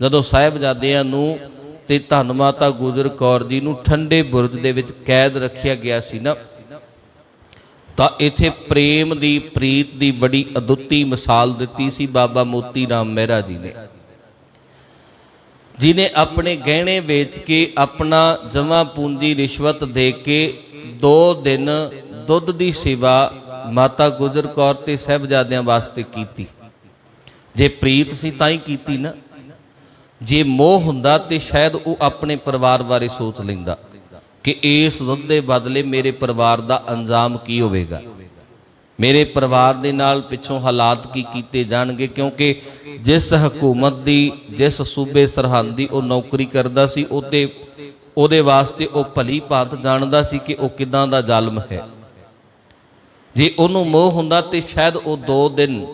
ਜਦੋਂ ਸਾਹਿਬਜ਼ਾਦਿਆਂ ਨੂੰ ਤੇ ਧੰਨ ਮਾਤਾ ਗੁਜਰ ਕੌਰ ਜੀ ਨੂੰ ਠੰਡੇ ਬੁਰਜ ਦੇ ਵਿੱਚ ਕੈਦ ਰੱਖਿਆ ਗਿਆ ਸੀ ਨਾ, ਤਾਂ ਇੱਥੇ ਪ੍ਰੇਮ ਦੀ, ਪ੍ਰੀਤ ਦੀ ਬੜੀ ਅਦੁੱਤੀ ਮਿਸਾਲ ਦਿੱਤੀ ਸੀ ਬਾਬਾ ਮੋਤੀ ਰਾਮ ਮਹਿਰਾ ਜੀ ਨੇ। ਜਿਨੇ ਆਪਣੇ ਗਹਿਣੇ ਵੇਚ ਕੇ ਆਪਣਾ ਜਮਾ ਪੂੰਜੀ ਰਿਸ਼ਵਤ ਦੇ ਕੇ 2 ਦਿਨ ਦੁੱਧ ਦੀ ਸੇਵਾ ਮਾਤਾ ਗੁਜਰ ਕੌਰ ਤੇ ਸਹਿਬਜ਼ਾਦਿਆਂ ਵਾਸਤੇ ਕੀਤੀ। ਜੇ ਪ੍ਰੀਤ ਸੀ ਤਾਂ ਹੀ ਕੀਤੀ ਨਾ। ਜੇ ਮੋਹ ਹੁੰਦਾ ਤੇ ਸ਼ਾਇਦ ਉਹ ਆਪਣੇ ਪਰਿਵਾਰ ਬਾਰੇ ਸੋਚ ਲੈਂਦਾ ਕਿ ਇਸ ਦੁੱਧ ਦੇ ਬਦਲੇ ਮੇਰੇ ਪਰਿਵਾਰ ਦਾ ਅੰਜਾਮ ਕੀ ਹੋਵੇਗਾ? ਮੇਰੇ ਪਰਿਵਾਰ ਦੇ ਨਾਲ ਪਿੱਛੋਂ ਹਾਲਾਤ ਕੀ ਕੀਤੇ ਜਾਣਗੇ? ਕਿਉਂਕਿ ਜਿਸ ਹਕੂਮਤ ਦੀ, ਜਿਸ ਸੂਬੇ ਸਰਹੰਦ ਦੀ ਉਹ ਨੌਕਰੀ ਕਰਦਾ ਸੀ ਉਹਦੇ ਉਹਦੇ ਵਾਸਤੇ ਉਹ ਭਲੀ ਭਾਂਤ ਜਾਣਦਾ ਸੀ ਕਿ ਉਹ ਕਿਦਾਂ ਦਾ ਜ਼ਾਲਮ ਹੈ। ਜੇ ਉਹਨੂੰ ਮੋਹ ਹੁੰਦਾ ਤੇ ਸ਼ਾਇਦ ਉਹ ਦੋ ਦਿਨ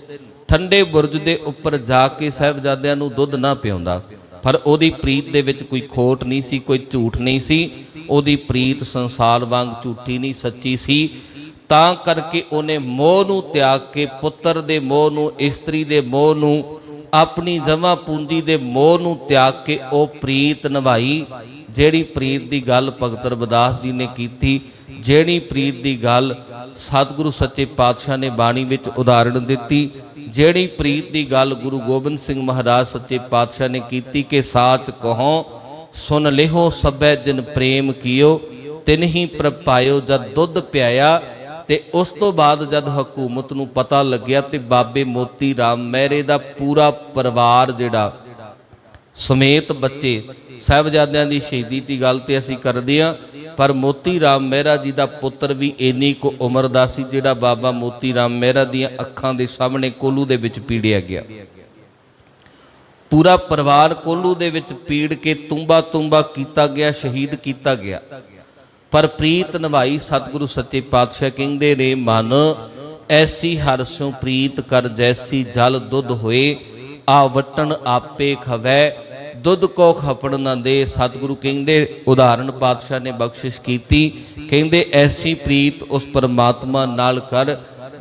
ਠੰਡੇ ਬੁਰਜ ਦੇ ਉੱਪਰ ਜਾ ਕੇ ਸਾਹਿਬਜ਼ਾਦਿਆਂ ਨੂੰ ਦੁੱਧ ਨਾ ਪਿਉਂਦਾ ਪਰ ਉਹਦੀ ਪ੍ਰੀਤ ਦੇ ਵਿੱਚ ਕੋਈ ਖੋਟ ਨਹੀਂ ਸੀ, ਕੋਈ ਝੂਠ ਨਹੀਂ ਸੀ। ਉਹਦੀ ਪ੍ਰੀਤ ਸੰਸਾਰ ਵਾਂਗ ਝੂਠੀ ਨਹੀਂ, ਸੱਚੀ ਸੀ। ਤਾਂ ਕਰਕੇ ਉਹਨੇ ਮੋਹ ਨੂੰ ਤਿਆਗ ਕੇ, ਪੁੱਤਰ ਦੇ ਮੋਹ ਨੂੰ, ਇਸਤਰੀ ਦੇ ਮੋਹ ਨੂੰ, ਆਪਣੀ ਜਮਾ ਪੂੰਜੀ ਦੇ ਮੋਹ ਨੂੰ ਤਿਆਗ ਕੇ ਉਹ ਪ੍ਰੀਤ ਨਿਭਾਈ, ਜਿਹੜੀ ਪ੍ਰੀਤ ਦੀ ਗੱਲ ਭਗਤ ਰਵਿਦਾਸ ਜੀ ਨੇ ਕੀਤੀ। ਜਿਹੜੀ ਪ੍ਰੀਤ ਦੀ ਗੱਲ ਸਤਿਗੁਰੂ ਸੱਚੇ ਪਾਤਸ਼ਾਹ ਨੇ ਬਾਣੀ ਵਿੱਚ ਉਦਾਹਰਣ ਦਿੱਤੀ। ਜਿਹੜੀ ਪ੍ਰੀਤ ਦੀ ਗੱਲ ਗੁਰੂ ਗੋਬਿੰਦ ਸਿੰਘ ਮਹਾਰਾਜ ਸੱਚੇ ਪਾਤਸ਼ਾਹ ਨੇ ਕੀਤੀ ਕਿ ਸਾਚ ਕਹੋ, ਸੁਨ ਲਿਹੋ ਸਭੈ ਜਿਨ ਪ੍ਰੇਮ ਕੀਓ ਤਿਨਹੀ ਪ੍ਰਪਾਇਓ ਜਦ ਦੁੱਧ ਪਿਆਇਆ। ਤੇ ਉਸ ਤੋਂ ਬਾਅਦ ਜਦ ਹਕੂਮਤ ਨੂੰ ਪਤਾ ਲੱਗਿਆ ਤੇ ਬਾਬੇ ਮੋਤੀ ਰਾਮ ਮਹਿਰੇ ਦਾ ਪੂਰਾ ਪਰਿਵਾਰ ਜਿਹੜਾ ਸਮੇਤ ਬੱਚੇ, ਸਾਹਿਬਜ਼ਾਦਿਆਂ ਦੀ ਸ਼ਹੀਦੀ ਦੀ ਗੱਲ ਤੇ ਅਸੀਂ ਕਰਦੇ ਹਾਂ, ਪਰ ਮੋਤੀ ਰਾਮ ਮਹਿਰਾ ਜੀ ਦਾ ਪੁੱਤਰ ਵੀ ਇੰਨੀ ਕੁ ਉਮਰ ਦਾ ਸੀ ਜਿਹੜਾ ਬਾਬਾ ਮੋਤੀ ਰਾਮ ਮਹਿਰਾ ਦੀਆਂ ਅੱਖਾਂ ਦੇ ਸਾਹਮਣੇ ਕੋਲੂ ਦੇ ਵਿੱਚ ਪੀੜਿਆ ਗਿਆ। ਪੂਰਾ ਪਰਿਵਾਰ ਕੋਲੂ ਦੇ ਵਿੱਚ ਪੀੜ ਕੇ ਤੁੰਬਾ ਤੁੰਬਾ ਕੀਤਾ ਗਿਆ, ਸ਼ਹੀਦ ਕੀਤਾ ਗਿਆ। ਪਰ ਪ੍ਰੀਤ ਨਿਭਾਈ ਸਤਿਗੁਰੂ ਸੱਚੇ ਪਾਤਸ਼ਾਹ ਕਹਿੰਦੇ ਨੇ, ਮਨ ਐਸੀ ਹਰਸੋਂ ਪ੍ਰੀਤ ਕਰ ਜੈਸੀ ਜਲ ਦੁੱਧ ਹੋਏ ਆ ਆਪੇ ਖਵੈ, ਦੁੱਧ ਕੋ ਖਪਣ ਨਾ ਦੇ। ਸਤਿਗੁਰੂ ਕਹਿੰਦੇ ਉਦਾਹਰਣ ਪਾਤਸ਼ਾਹ ਨੇ ਬਖਸ਼ਿਸ਼ ਕੀਤੀ, ਕਹਿੰਦੇ, ਐਸੀ ਪ੍ਰੀਤ ਉਸ ਪਰਮਾਤਮਾ ਨਾਲ ਕਰ,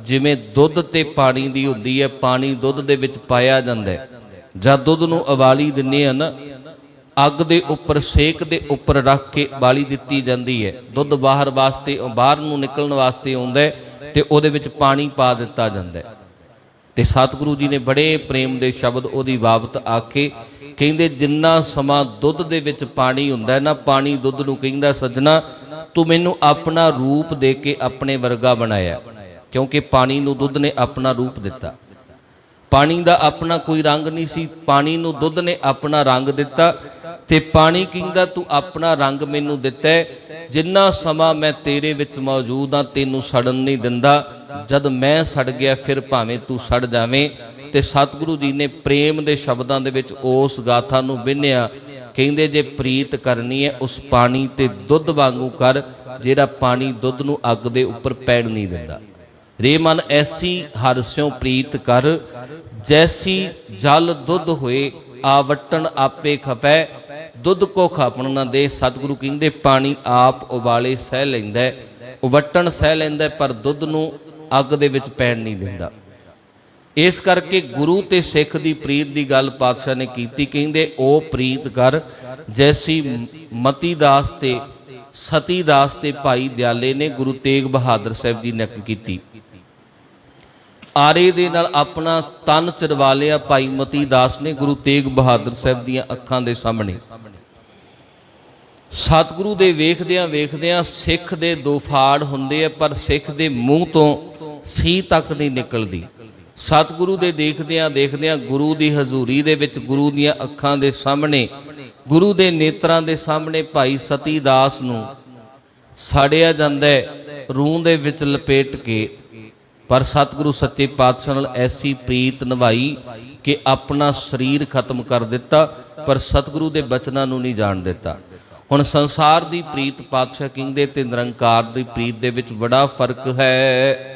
ਜਿਵੇਂ ਦੁੱਧ ਤੇ ਪਾਣੀ ਦੀ ਹੁੰਦੀ ਹੈ, ਪਾਣੀ ਦੁੱਧ ਦੇ ਵਿੱਚ ਪਾਇਆ ਜਾਂਦਾ ਹੈ। ਜਦ ਦੁੱਧ ਨੂੰ ਉਬਾਲੀ ਦਿੰਨੇ ਆ ਨਾ, ਅੱਗ ਦੇ ਉੱਪਰ, ਸੇਕ ਦੇ ਉੱਪਰ ਰੱਖ ਕੇ ਬਾਲੀ ਦਿੱਤੀ ਜਾਂਦੀ ਹੈ। ਦੁੱਧ ਬਾਹਰ ਵਾਸਤੇ, ਬਾਹਰ ਨੂੰ ਨਿਕਲਣ ਵਾਸਤੇ ਆਉਂਦਾ ਤੇ ਉਹਦੇ ਵਿੱਚ ਪਾਣੀ ਪਾ ਦਿੱਤਾ ਜਾਂਦਾ ਹੈ। ਤੇ ਸਤਿਗੁਰੂ ਜੀ ਨੇ ਬੜੇ ਪ੍ਰੇਮ ਦੇ ਸ਼ਬਦ ਉਹਦੀ ਬਾਬਤ ਆਖੇ ਕਹਿੰਦੇ, ਜਿੰਨਾ ਸਮਾਂ ਦੁੱਧ ਦੇ ਵਿੱਚ ਪਾਣੀ ਹੁੰਦਾ ਨਾ, ਪਾਣੀ ਦੁੱਧ ਨੂੰ ਕਹਿੰਦਾ, ਸੱਜਣਾ, ਤੂੰ ਮੈਨੂੰ ਆਪਣਾ ਰੂਪ ਦੇ ਕੇ ਆਪਣੇ ਵਰਗਾ ਬਣਾਇਆ। ਕਿਉਂਕਿ ਪਾਣੀ ਨੂੰ ਦੁੱਧ ਨੇ ਆਪਣਾ ਰੂਪ ਦਿੱਤਾ। ਪਾਣੀ ਦਾ ਆਪਣਾ ਕੋਈ ਰੰਗ ਨਹੀਂ ਸੀ, ਪਾਣੀ ਨੂੰ ਦੁੱਧ ਨੇ ਆਪਣਾ ਰੰਗ ਦਿੱਤਾ ਤੇ ਪਾਣੀ ਕਹਿੰਦਾ, ਤੂੰ ਆਪਣਾ ਰੰਗ ਮੈਨੂੰ ਦਿੱਤਾ ਜਿੰਨਾ ਸਮਾਂ ਮੈਂ ਤੇਰੇ ਵਿੱਚ ਮੌਜੂਦ ਹਾਂ, ਤੈਨੂੰ ਸੜਨ ਨਹੀਂ ਦਿੰਦਾ। ਜਦ ਮੈਂ ਸੜ ਗਿਆ ਫਿਰ ਭਾਵੇਂ ਤੂੰ ਸੜ ਜਾਵੇਂ। ਤੇ ਸਤਿਗੁਰੂ ਜੀ ਨੇ ਪ੍ਰੇਮ ਦੇ ਸ਼ਬਦਾਂ ਦੇ ਵਿੱਚ ਉਸ ਗਾਥਾ ਨੂੰ ਬਿੰਨਿਆ ਕਹਿੰਦੇ ਜੇ ਪ੍ਰੀਤ ਕਰਨੀ ਹੈ ਉਸ ਪਾਣੀ ਤੇ ਦੁੱਧ ਵਾਂਗੂ ਕਰ ਜਿਹੜਾ ਪਾਣੀ ਦੁੱਧ ਨੂੰ ਅੱਗ ਦੇ ਉੱਪਰ ਪੈਣ ਨਹੀਂ ਦਿੰਦਾ। ਰੇ ਮਨ ਐਸੀ ਹਰਸਿਓ ਪ੍ਰੀਤ ਕਰ ਜੈਸੀ ਜਲ ਦੁੱਧ ਹੋਏ ਆਵਟਣ ਆਪੇ ਖਪੈ। ਦੁੱਧ ਕੋ ਖਾਪਣ ਨਾ ਦੇ ਸਤਿਗੁਰੂ ਕਹਿੰਦੇ ਪਾਣੀ ਆਪ ਉਬਾਲੇ ਸਹਿ ਲੈਂਦਾ ਹੈ, ਉਵਟਣ ਸਹਿ ਲੈਂਦਾ ਪਰ ਦੁੱਧ ਨੂੰ ਅੱਗ ਦੇ ਵਿੱਚ ਪੈਣ ਨਹੀਂ ਦਿੰਦਾ। ਇਸ ਕਰਕੇ ਗੁਰੂ ਤੇ ਸਿੱਖ ਦੀ ਪ੍ਰੀਤ ਦੀ ਗੱਲ ਪਾਤਸ਼ਾਹ ਨੇ ਕੀਤੀ, ਕਹਿੰਦੇ ਉਹ ਪ੍ਰੀਤ ਕਰ, ਜੈਸੀ ਮਤੀ ਦਾਸ ਤੇ ਸਤੀ ਦਾਸ ਤੇ ਭਾਈ ਦਿਆਲੇ ਨੇ ਗੁਰੂ ਤੇਗ ਬਹਾਦਰ ਸਾਹਿਬ ਦੀ ਨਕਲ ਕੀਤੀ। ਆਰੇ ਦੇ ਨਾਲ ਆਪਣਾ ਤਨ ਚਰਵਾ ਲਿਆ ਭਾਈ ਮਤੀ ਦਾਸ ਨੇ ਗੁਰੂ ਤੇਗ ਬਹਾਦਰ ਸਾਹਿਬ ਦੀਆਂ ਅੱਖਾਂ ਦੇ ਸਾਹਮਣੇ। ਸਤਿਗੁਰੂ ਦੇ ਵੇਖਦਿਆਂ ਵੇਖਦਿਆਂ ਸਿੱਖ ਦੇ ਦੋ ਫਾੜ ਹੁੰਦੇ ਆ, ਪਰ ਸਿੱਖ ਦੇ ਮੂੰਹ ਤੋਂ ਸੀ ਤੱਕ ਨਹੀਂ ਨਿਕਲਦੀ। ਸਤਿਗੁਰੂ ਦੇ ਦੇਖਦਿਆਂ ਦੇਖਦਿਆਂ ਗੁਰੂ ਦੀ ਹਜ਼ੂਰੀ ਦੇ ਵਿੱਚ ਗੁਰੂ ਦੀਆਂ ਅੱਖਾਂ ਦੇ ਸਾਹਮਣੇ, ਗੁਰੂ ਦੇ ਨੇਤਰਾਂ ਦੇ ਸਾਹਮਣੇ ਭਾਈ ਸਤੀ ਦਾਸ ਨੂੰ ਸਾੜਿਆ ਜਾਂਦਾ ਰੂਹ ਦੇ ਵਿੱਚ ਲਪੇਟ ਕੇ। ਪਰ ਸਤਿਗੁਰੂ ਸੱਚੇ ਪਾਤਸ਼ਾਹ ਨਾਲ ਐਸੀ ਪ੍ਰੀਤ ਨਿਭਾਈ ਕਿ ਆਪਣਾ ਸਰੀਰ ਖਤਮ ਕਰ ਦਿੱਤਾ, ਪਰ ਸਤਿਗੁਰੂ ਦੇ ਬਚਨਾਂ ਨੂੰ ਨਹੀਂ ਜਾਣ ਦਿੱਤਾ। ਹੁਣ ਸੰਸਾਰ ਦੀ ਪ੍ਰੀਤ ਪਾਤਸ਼ਾਹ ਕਹਿੰਦੇ ਤੇ ਨਿਰੰਕਾਰ ਦੀ ਪ੍ਰੀਤ ਦੇ ਵਿੱਚ ਬੜਾ ਫ਼ਰਕ ਹੈ।